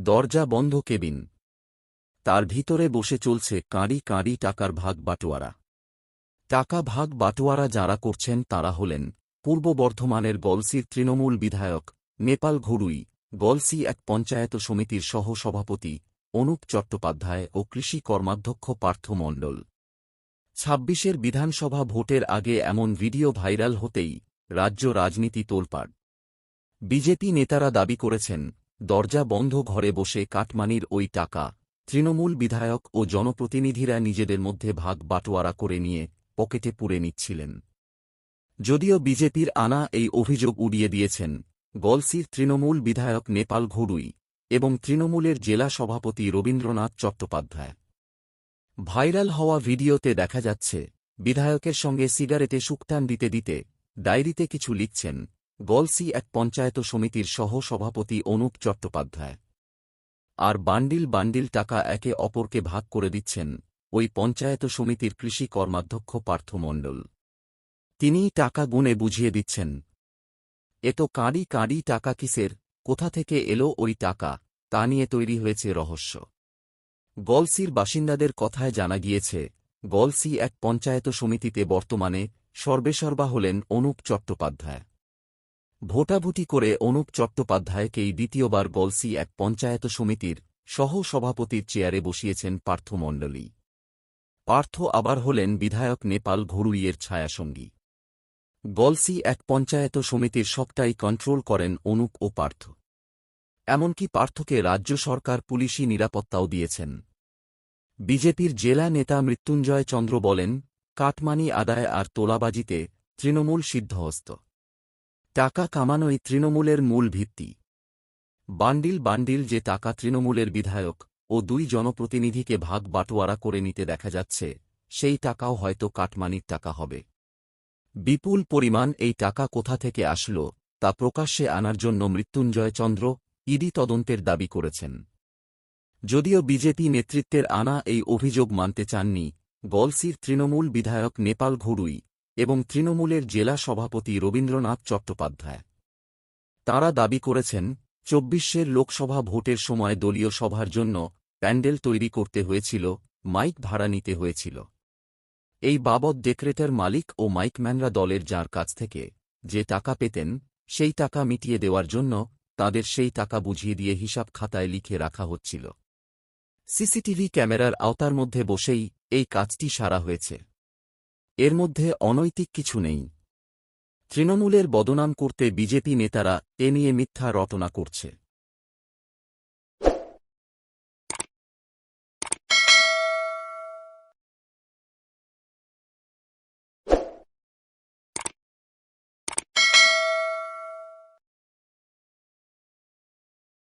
দরজা বন্ধ কেবিন। তার ভিতরে বসে চলছে কাঁড়ি কাঁড়ি টাকার ভাগ বাটোয়ারা। টাকা ভাগ বাটোয়ারা যাঁরা করছেন তাঁরা হলেন পূর্ব বর্ধমানের গলসির তৃণমূল বিধায়ক নেপাল ঘুরুই। গলসি এক পঞ্চায়েত সমিতির সহ সভাপতি অনুপ চট্টোপাধ্যায় ও কৃষি কর্মাধ্যক্ষ পার্থ মণ্ডল। ছাব্বিশের বিধানসভা ভোটের আগে এমন ভিডিও ভাইরাল হতেই রাজ্য রাজনীতি তোলপাড়। বিজেপি নেতারা দাবি করেছেন দরজা বন্ধ ঘরে বসে কাটমানির ওই টাকা, তৃণমূল বিধায়ক ও জনপ্রতিনিধিরা নিজেদের মধ্যে ভাগ বাটোয়ারা করে নিয়ে পকেটে পুরে নিচ্ছিলেন। যদিও বিজেপির আনা এই অভিযোগ উড়িয়ে দিয়েছেন, গলসির তৃণমূল বিধায়ক নেপাল ঘুরুই এবং তৃণমূলের জেলা সভাপতি রবীন্দ্রনাথ চট্টোপাধ্যায়। ভাইরাল হওয়া ভিডিওতে দেখা যাচ্ছে, বিধায়কের সঙ্গে সিগারেটে শুকটান দিতে দিতে ডায়েরিতে কিছু লিখছেন গলসি এক পঞ্চায়েত সমিতির সহ সভাপতি অনুপ চট্টোপাধ্যায়। আর বান্ডিল বান্ডিল টাকা একে অপরকে ভাগ করে দিচ্ছেন ওই পঞ্চায়েত সমিতির কৃষি কর্মাধ্যক্ষ পার্থ মণ্ডল তিনিই টাকা গুনে বুঝিয়ে দিচ্ছেন। এ তো কাঁড়ি কাঁড়ি টাকা কিসের? কোথা থেকে এলো ওই টাকা? তা নিয়ে তৈরি হয়েছে রহস্য। গলসির বাসিন্দাদের কথায় জানা গিয়েছে, গলসি এক পঞ্চায়েত সমিতিতে বর্তমানে সর্বেসর্বা হলেন অনুপ চট্টোপাধ্যায়। ভোটাভুটি করে অনুপ চট্টোপাধ্যায়কেই দ্বিতীয়বার গলসি এক পঞ্চায়েত সমিতির সহ সভাপতির চেয়ারে বসিয়েছেন পার্থ মণ্ডলী পার্থ আবার হলেন বিধায়ক নেপাল ঘুরুইয়ের ছায়াসঙ্গী। গলসি এক পঞ্চায়েত সমিতির সবটাই কন্ট্রোল করেন অনুপ ও পার্থ। এমনকি পার্থকে রাজ্য সরকার পুলিশি নিরাপত্তাও দিয়েছেন। বিজেপির জেলা নেতা মৃত্যুঞ্জয় চন্দ্র বলেন, কাটমানি আদায় আর তোলাবাজিতে তৃণমূল সিদ্ধহস্ত। টাকা কামানোই তৃণমূলের মূল ভিত্তি। বান্ডিল বান্ডিল যে টাকা তৃণমূলের বিধায়ক ও দুই জনপ্রতিনিধিকে ভাগ বাটোয়ারা করে নিতে দেখা যাচ্ছে, সেই টাকাও হয়তো কাটমানির টাকা হবে। বিপুল পরিমাণ এই টাকা কোথা থেকে আসল, তা প্রকাশ্যে আনার জন্য মৃত্যুঞ্জয় চন্দ্র, ইডি তদন্তের দাবি করেছেন। যদিও বিজেপি নেতৃত্বের আনা এই অভিযোগ মানতে চাননি, গলসির তৃণমূল বিধায়ক নেপাল ঘুরুই এবং তৃণমূলের জেলা সভাপতি রবীন্দ্রনাথ চট্টোপাধ্যায়। তাঁরা দাবি করেছেন, চব্বিশের লোকসভা ভোটের সময় দলীয় সভার জন্য প্যান্ডেল তৈরি করতে হয়েছিল, মাইক ভাড়া নিতে হয়েছিল। এই বাবদ ডেক্রেটার মালিক ও মাইকম্যানরা দলের যার কাছ থেকে যে টাকা পেতেন, সেই টাকা মিটিয়ে দেওয়ার জন্য তাদের সেই টাকা বুঝিয়ে দিয়ে হিসাব খাতায় লিখে রাখা হচ্ছিল। সিসিটিভি ক্যামেরার আওতার মধ্যে বসেই এই কাজটি সারা হয়েছে। এর মধ্যে অনৈতিক কিছু নেই। তৃণমূলের বদনাম করতে বিজেপি নেতারা এ নিয়ে মিথ্যা রটনা করছে।